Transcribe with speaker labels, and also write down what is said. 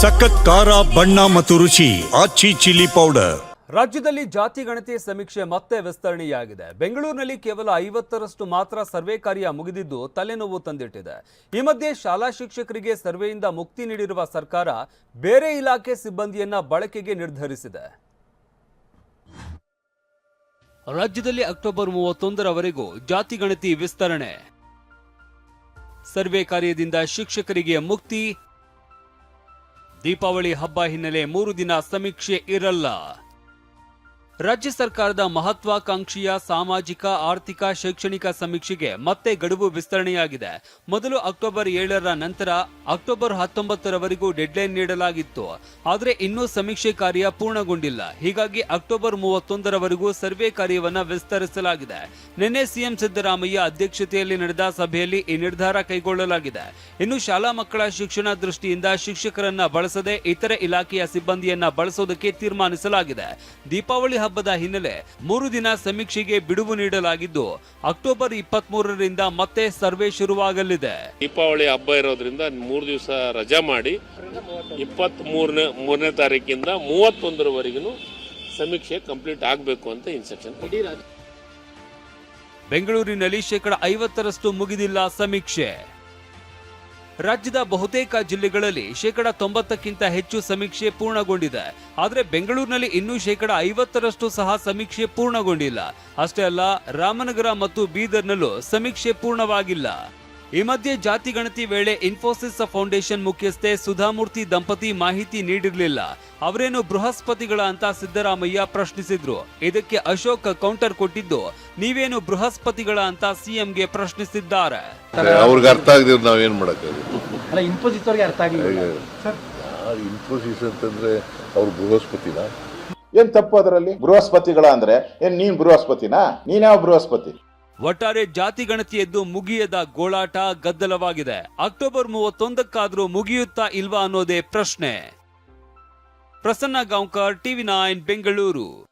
Speaker 1: ಸಖತ್ ಖಾರ ಬಣ್ಣ ಮತ್ತು ರುಚಿ ಆಚಿ ಚಿಲ್ಲಿ ಪೌಡರ್.
Speaker 2: ರಾಜ್ಯದಲ್ಲಿ ಜಾತಿ ಗಣತಿ ಸಮೀಕ್ಷೆ ಮತ್ತೆ ವಿಸ್ತರಣೆಯಾಗಿದೆ. ಬೆಂಗಳೂರಿನಲ್ಲಿ ಕೇವಲ ಐವತ್ತರಷ್ಟು ಮಾತ್ರ ಸರ್ವೆ ಕಾರ್ಯ ಮುಗಿದಿದ್ದು ತಲೆನೋವು ತಂದಿಟ್ಟಿದೆ. ಈ ಮಧ್ಯೆ ಶಾಲಾ ಶಿಕ್ಷಕರಿಗೆ ಸರ್ವೆಯಿಂದ ಮುಕ್ತಿ ನೀಡಿರುವ ಸರ್ಕಾರ ಬೇರೆ ಇಲಾಖೆ ಸಿಬ್ಬಂದಿಯನ್ನ ಬಳಕೆಗೆ ನಿರ್ಧರಿಸಿದೆ. ರಾಜ್ಯದಲ್ಲಿ ಅಕ್ಟೋಬರ್ ಮೂವತ್ತೊಂದರವರೆಗೂ ಜಾತಿ ಗಣತಿ ವಿಸ್ತರಣೆ. ಸರ್ವೆ ಕಾರ್ಯದಿಂದ ಶಿಕ್ಷಕರಿಗೆ ಮುಕ್ತಿ ದೀಪಾವಳಿ ಹಬ್ಬ ಹಿನ್ನೆಲೆ ಮೂರು ದಿನ ಸಮೀಕ್ಷೆ ಇರಲ್ಲ. ರಾಜ್ಯ ಸರ್ಕಾರದ ಮಹತ್ವಾಕಾಂಕ್ಷಿಯ ಸಾಮಾಜಿಕ, ಆರ್ಥಿಕ, ಶೈಕ್ಷಣಿಕ ಸಮೀಕ್ಷೆಗೆ ಮತ್ತೆ ಗಡುವು ವಿಸ್ತರಣೆಯಾಗಿದೆ. ಮೊದಲು ಅಕ್ಟೋಬರ್ ಏಳರ ನಂತರ ಅಕ್ಟೋಬರ್ ಹತ್ತೊಂಬತ್ತರವರೆಗೂ ಡೆಡ್ಲೈನ್ ನೀಡಲಾಗಿತ್ತು. ಆದರೆ ಇನ್ನೂ ಸಮೀಕ್ಷೆ ಕಾರ್ಯ ಪೂರ್ಣಗೊಂಡಿಲ್ಲ. ಹೀಗಾಗಿ ಅಕ್ಟೋಬರ್ ಮೂವತ್ತೊಂದರವರೆಗೂ ಸರ್ವೆ ಕಾರ್ಯವನ್ನು ವಿಸ್ತರಿಸಲಾಗಿದೆ. ನಿನ್ನೆ ಸಿಎಂ ಸಿದ್ದರಾಮಯ್ಯ ಅಧ್ಯಕ್ಷತೆಯಲ್ಲಿ ನಡೆದ ಸಭೆಯಲ್ಲಿ ಈ ನಿರ್ಧಾರ ಕೈಗೊಳ್ಳಲಾಗಿದೆ. ಇನ್ನು ಶಾಲಾ ಮಕ್ಕಳ ಶಿಕ್ಷಣ ದೃಷ್ಟಿಯಿಂದ ಶಿಕ್ಷಕರನ್ನ ಬಳಸದೆ ಇತರೆ ಇಲಾಖೆಯ ಸಿಬ್ಬಂದಿಯನ್ನ ಬಳಸೋದಕ್ಕೆ ತೀರ್ಮಾನಿಸಲಾಗಿದೆ. ದೀಪಾವಳಿ ಹಬ್ಬದ ಹಿನ್ನೆಲೆ ಮೂರು ದಿನ ಸಮೀಕ್ಷೆಗೆ ಬಿಡುವು ನೀಡಲಾಗಿದ್ದು ಅಕ್ಟೋಬರ್ ಇಪ್ಪತ್ತ್ ಮೂರರಿಂದ ಮತ್ತೆ ಸರ್ವೆ ಶುರುವಾಗಲಿದೆ.
Speaker 3: ದೀಪಾವಳಿ ಹಬ್ಬ ಇರೋದ್ರಿಂದ ಮೂರು ದಿವಸ ರಜಾ ಮಾಡಿ ಇಪ್ಪತ್ತ್ ಮೂರನೇ ಮೂರನೇ ತಾರೀಕಿಂದ ಮೂವತ್ತೊಂದರವರೆಗೂ ಸಮೀಕ್ಷೆ ಕಂಪ್ಲೀಟ್ ಆಗಬೇಕು ಅಂತ ಇನ್ಸ್ಟ್ರಕ್ಷನ್
Speaker 2: ಬೆಂಗಳೂರಿನಲ್ಲಿ ಶೇಕಡ ಐವತ್ತರಷ್ಟು ಮುಗಿದಿಲ್ಲ ಸಮೀಕ್ಷೆ. ರಾಜ್ಯದ ಬಹುತೇಕ ಜಿಲ್ಲೆಗಳಲ್ಲಿ ಶೇಕಡ ತೊಂಬತ್ತಕ್ಕಿಂತ ಹೆಚ್ಚು ಸಮೀಕ್ಷೆ ಪೂರ್ಣಗೊಂಡಿದೆ. ಆದರೆ ಬೆಂಗಳೂರಿನಲ್ಲಿ ಇನ್ನೂ ಶೇಕಡ ಐವತ್ತರಷ್ಟು ಸಹ ಸಮೀಕ್ಷೆ ಪೂರ್ಣಗೊಂಡಿಲ್ಲ. ಅಷ್ಟೇ ಅಲ್ಲ, ರಾಮನಗರ ಮತ್ತು ಬೀದರ್ನಲ್ಲೂ ಸಮೀಕ್ಷೆ ಪೂರ್ಣವಾಗಿಲ್ಲ. ಈ ಮಧ್ಯೆ ಜಾತಿ ಗಣತಿ ವೇಳೆ ಇನ್ಫೋಸಿಸ್ ಫೌಂಡೇಶನ್ ಮುಖ್ಯಸ್ಥೆ ಸುಧಾಮೂರ್ತಿ ದಂಪತಿ ಮಾಹಿತಿ ನೀಡಿರಲಿಲ್ಲ. ಅವರೇನು ಬೃಹಸ್ಪತಿಗಳ ಅಂತ ಸಿದ್ದರಾಮಯ್ಯ ಪ್ರಶ್ನಿಸಿದ್ರು. ಇದಕ್ಕೆ ಅಶೋಕ್ ಕೌಂಟರ್ ಕೊಟ್ಟಿದ್ದು ನೀವೇನು ಬೃಹಸ್ಪತಿಗಳ ಅಂತ ಸಿಎಂಗೆ ಪ್ರಶ್ನಿಸಿದ್ದಾರೆ.
Speaker 4: ಅವ್ರಿಗೆ ಅರ್ಥ ಆಗದಿದ್ರೆ ನಾವೇನು ಮಾಡೋಕ್ಕಾಗುತ್ತೆ?
Speaker 5: ಇನ್ಫೋಸಿಸ್ ಅವ್ರಿಗೆ ಅರ್ಥ ಆಗಲಿಲ್ಲ.
Speaker 4: ಇನ್ಫೋಸಿಸ್ ಅಂತಂದ್ರೆ ಅವ್ರು ಬೃಹಸ್ಪತಿನ?
Speaker 6: ಏನ್ ತಪ್ಪು ಅದರಲ್ಲಿ? ಬೃಹಸ್ಪತಿಗಳ ಅಂದ್ರೆ? ಏನ್ ನೀನ್ ಬೃಹಸ್ಪತಿನಾ? ನೀನ್ ಯಾವ ಬೃಹಸ್ಪತಿ?
Speaker 2: ಒಟ್ಟಾರೆ ಜಾತಿ ಗಣತಿಯದ್ದು ಮುಗಿಯದ ಗೋಳಾಟ ಗದ್ದಲವಾಗಿದೆ. ಅಕ್ಟೋಬರ್ ಮೂವತ್ತೊಂದಕ್ಕಾದರೂ ಮುಗಿಯುತ್ತಾ ಇಲ್ವಾ ಅನ್ನೋದೇ ಪ್ರಶ್ನೆ. Prasanna Gaonkar, TV nine, Bengaluru.